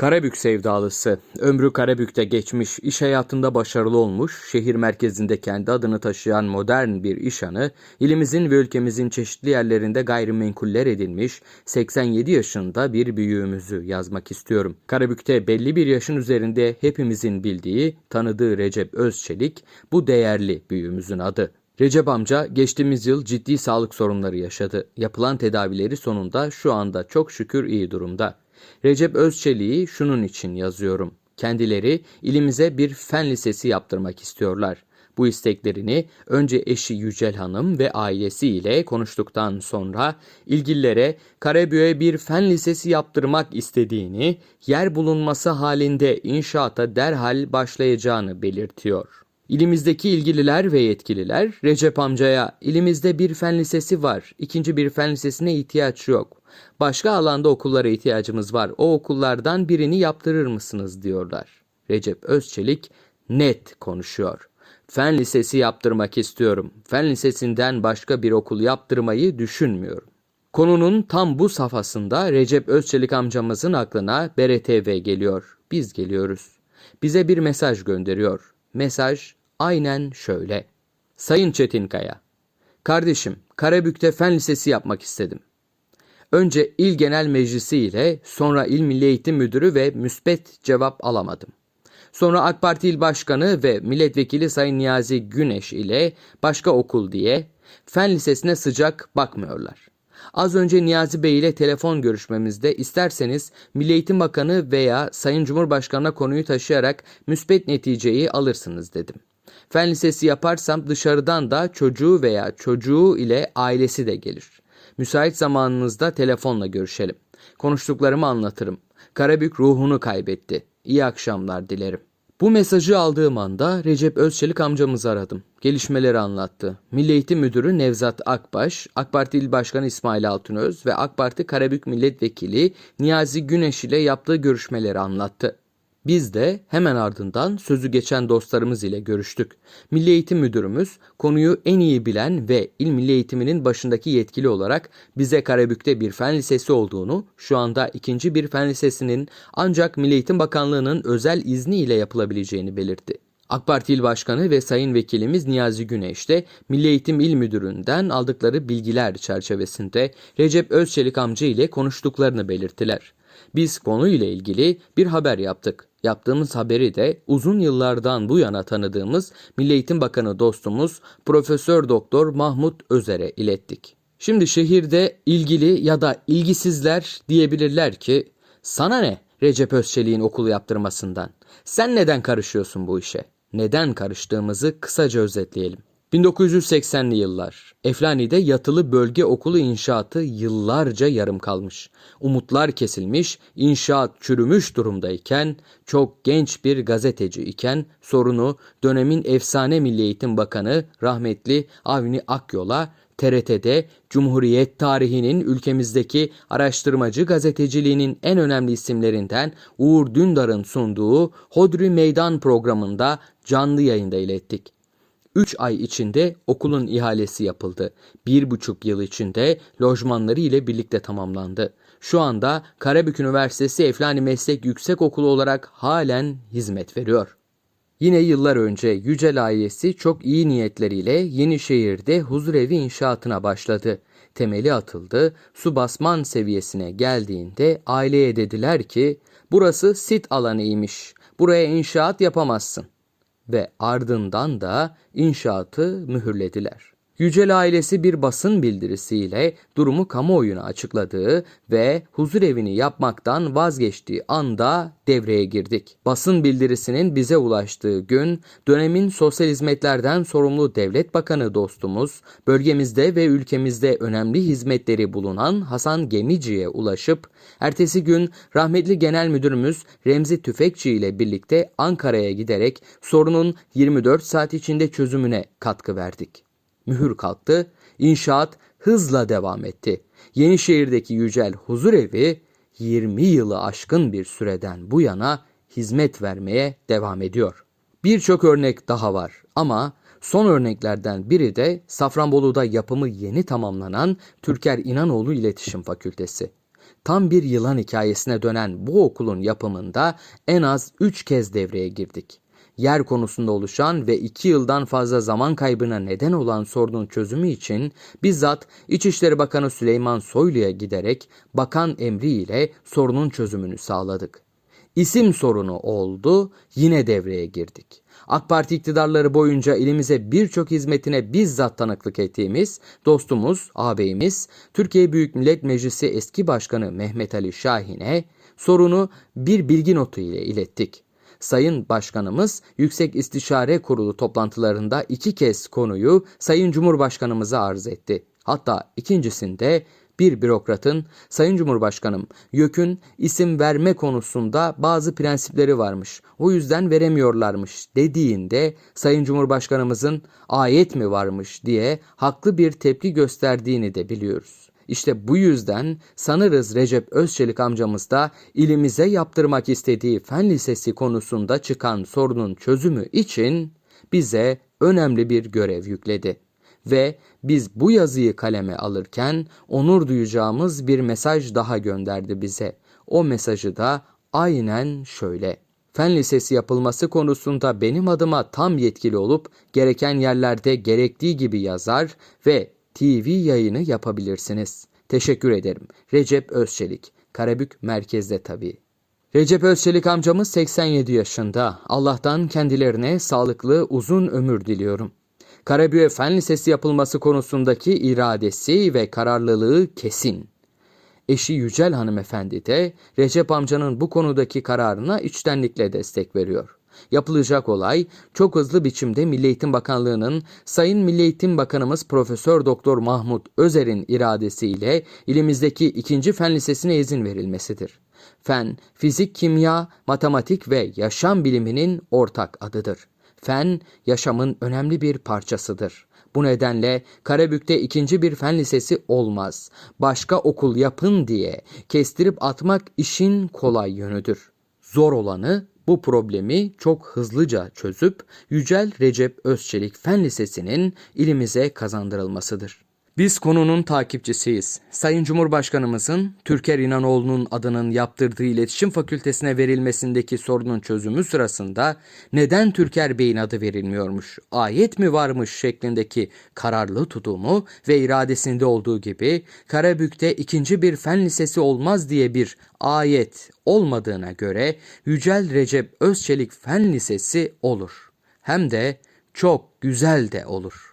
Karabük sevdalısı, ömrü Karabük'te geçmiş, iş hayatında başarılı olmuş, şehir merkezinde kendi adını taşıyan modern bir iş hanı, ilimizin ve ülkemizin çeşitli yerlerinde gayrimenkuller edinmiş, 87 yaşında bir büyüğümüzü yazmak istiyorum. Karabük'te belli bir yaşın üzerinde hepimizin bildiği, tanıdığı Recep Özçelik, bu değerli büyüğümüzün adı. Recep amca geçtiğimiz yıl ciddi sağlık sorunları yaşadı. Yapılan tedavileri sonunda şu anda çok şükür iyi durumda. Recep Özçelik'i şunun için yazıyorum. Kendileri ilimize bir fen lisesi yaptırmak istiyorlar. Bu isteklerini önce eşi Yücel Hanım ve ailesiyle konuştuktan sonra ilgililere Karabük'e bir fen lisesi yaptırmak istediğini, yer bulunması halinde inşaata derhal başlayacağını belirtiyor. İlimizdeki ilgililer ve yetkililer Recep amcaya ilimizde bir fen lisesi var, ikinci bir fen lisesine ihtiyaç yok. Başka alanda okullara ihtiyacımız var, o okullardan birini yaptırır mısınız diyorlar. Recep Özçelik net konuşuyor. Fen lisesi yaptırmak istiyorum. Fen lisesinden başka bir okul yaptırmayı düşünmüyorum. Konunun tam bu safhasında Recep Özçelik amcamızın aklına BRTV geliyor. Biz geliyoruz. Bize bir mesaj gönderiyor. Mesaj aynen şöyle. Sayın Çetinkaya, kardeşim Karabük'te fen lisesi yapmak istedim. Önce İl Genel Meclisi ile sonra İl Milli Eğitim Müdürü ve müspet cevap alamadım. Sonra AK Parti İl Başkanı ve Milletvekili Sayın Niyazi Güneş ile başka okul diye fen lisesine sıcak bakmıyorlar. Az önce Niyazi Bey ile telefon görüşmemizde isterseniz Milli Eğitim Bakanı veya Sayın Cumhurbaşkanı'na konuyu taşıyarak müspet neticeyi alırsınız dedim. Fen lisesi yaparsam dışarıdan da çocuğu veya çocuğu ile ailesi de gelir. Müsait zamanınızda telefonla görüşelim. Konuştuklarımı anlatırım. Karabük ruhunu kaybetti. İyi akşamlar dilerim. Bu mesajı aldığım anda Recep Özçelik amcamızı aradım. Gelişmeleri anlattı. Milli Eğitim Müdürü Nevzat Akbaş, AK Parti İl Başkanı İsmail Altınöz ve AK Parti Karabük Milletvekili Niyazi Güneş ile yaptığı görüşmeleri anlattı. Biz de hemen ardından sözü geçen dostlarımız ile görüştük. Milli Eğitim Müdürümüz konuyu en iyi bilen ve il milli eğitiminin başındaki yetkili olarak bize Karabük'te bir fen lisesi olduğunu, şu anda ikinci bir fen lisesinin ancak Milli Eğitim Bakanlığı'nın özel izni ile yapılabileceğini belirtti. AK Parti İl Başkanı ve Sayın Vekilimiz Niyazi Güneş de Milli Eğitim İl Müdürü'nden aldıkları bilgiler çerçevesinde Recep Özçelik amca ile konuştuklarını belirttiler. Biz konuyla ilgili bir haber yaptık. Yaptığımız haberi de uzun yıllardan bu yana tanıdığımız Milli Eğitim Bakanı dostumuz Profesör Doktor Mahmut Özer'e ilettik. Şimdi şehirde ilgili ya da ilgisizler diyebilirler ki sana ne Recep Özçelik'in okul yaptırmasından? Sen neden karışıyorsun bu işe? Neden karıştığımızı kısaca özetleyelim. 1980'li yıllar. Eflani'de yatılı bölge okulu inşaatı yıllarca yarım kalmış. Umutlar kesilmiş, inşaat çürümüş durumdayken, çok genç bir gazeteci iken sorunu dönemin efsane Milli Eğitim Bakanı rahmetli Avni Akyol'a TRT'de Cumhuriyet tarihinin ülkemizdeki araştırmacı gazeteciliğinin en önemli isimlerinden Uğur Dündar'ın sunduğu Hodri Meydan programında canlı yayında ilettik. 3 ay içinde okulun ihalesi yapıldı. 1,5 yıl içinde lojmanları ile birlikte tamamlandı. Şu anda Karabük Üniversitesi Eflani Meslek Yüksekokulu olarak halen hizmet veriyor. Yine yıllar önce Yücel ailesi çok iyi niyetleriyle Yenişehir'de huzurevi inşaatına başladı. Temeli atıldı, su basman seviyesine geldiğinde aileye dediler ki burası sit alanıymış, buraya inşaat yapamazsın ve ardından da inşaatı mühürlediler. Yücel ailesi bir basın bildirisiyle durumu kamuoyuna açıkladığı ve huzur evini yapmaktan vazgeçtiği anda devreye girdik. Basın bildirisinin bize ulaştığı gün dönemin sosyal hizmetlerden sorumlu devlet bakanı dostumuz bölgemizde ve ülkemizde önemli hizmetleri bulunan Hasan Gemici'ye ulaşıp ertesi gün rahmetli genel müdürümüz Remzi Tüfekçi ile birlikte Ankara'ya giderek sorunun 24 saat içinde çözümüne katkı verdik. Mühür kalktı, inşaat hızla devam etti. Yenişehir'deki Yücel Huzur Evi 20 yılı aşkın bir süreden bu yana hizmet vermeye devam ediyor. Birçok örnek daha var ama son örneklerden biri de Safranbolu'da yapımı yeni tamamlanan Türker İnanoğlu İletişim Fakültesi. tam bir yılan hikayesine dönen bu okulun yapımında en az 3 kez devreye girdik. Yer konusunda oluşan ve 2 yıldan fazla zaman kaybına neden olan sorunun çözümü için bizzat İçişleri Bakanı Süleyman Soylu'ya giderek bakan emriyle sorunun çözümünü sağladık. İsim sorunu oldu, yine devreye girdik. AK Parti iktidarları boyunca ilimize birçok hizmetine bizzat tanıklık ettiğimiz dostumuz, ağabeyimiz, Türkiye Büyük Millet Meclisi eski başkanı Mehmet Ali Şahin'e sorunu bir bilgi notu ile ilettik. Sayın Başkanımız Yüksek İstişare Kurulu toplantılarında iki kez konuyu Sayın Cumhurbaşkanımıza arz etti. Hatta ikincisinde bir bürokratın Sayın Cumhurbaşkanım YÖK'ün isim verme konusunda bazı prensipleri varmış. O yüzden veremiyorlarmış dediğinde Sayın Cumhurbaşkanımızın ayet mi varmış diye haklı bir tepki gösterdiğini de biliyoruz. İşte bu yüzden sanırız Recep Özçelik amcamız da ilimize yaptırmak istediği fen lisesi konusunda çıkan sorunun çözümü için bize önemli bir görev yükledi ve biz bu yazıyı kaleme alırken onur duyacağımız bir mesaj daha gönderdi bize. O mesajı da aynen şöyle. Fen lisesi yapılması konusunda benim adıma tam yetkili olup gereken yerlerde gerektiği gibi yazar ve TV yayını yapabilirsiniz. Teşekkür ederim. Recep Özçelik. Karabük merkezde tabii. Recep Özçelik amcamız 87 yaşında. Allah'tan kendilerine sağlıklı uzun ömür diliyorum. Karabüye Fen Lisesi yapılması konusundaki iradesi ve kararlılığı kesin. Eşi Yücel hanımefendi de Recep amcanın bu konudaki kararına içtenlikle destek veriyor. Yapılacak olay çok hızlı biçimde Milli Eğitim Bakanlığı'nın Sayın Milli Eğitim Bakanımız Profesör Doktor Mahmut Özer'in iradesiyle ilimizdeki ikinci fen lisesine izin verilmesidir. Fen, fizik, kimya, matematik ve yaşam biliminin ortak adıdır. Fen, yaşamın önemli bir parçasıdır. Bu nedenle Karabük'te ikinci bir fen lisesi olmaz. Başka okul yapın diye kestirip atmak işin kolay yönüdür. Zor olanı bu problemi çok hızlıca çözüp Yücel Recep Özçelik Fen Lisesi'nin ilimize kazandırılmasıdır. Biz konunun takipçisiyiz. Sayın Cumhurbaşkanımızın Türker İnanoğlu'nun adının yaptırdığı iletişim fakültesine verilmesindeki sorunun çözümü sırasında neden Türker Bey'in adı verilmiyormuş, ayet mi varmış şeklindeki kararlı tutumu ve iradesinde olduğu gibi Karabük'te ikinci bir fen lisesi olmaz diye bir ayet olmadığına göre Yücel Recep Özçelik Fen Lisesi olur. Hem de çok güzel de olur.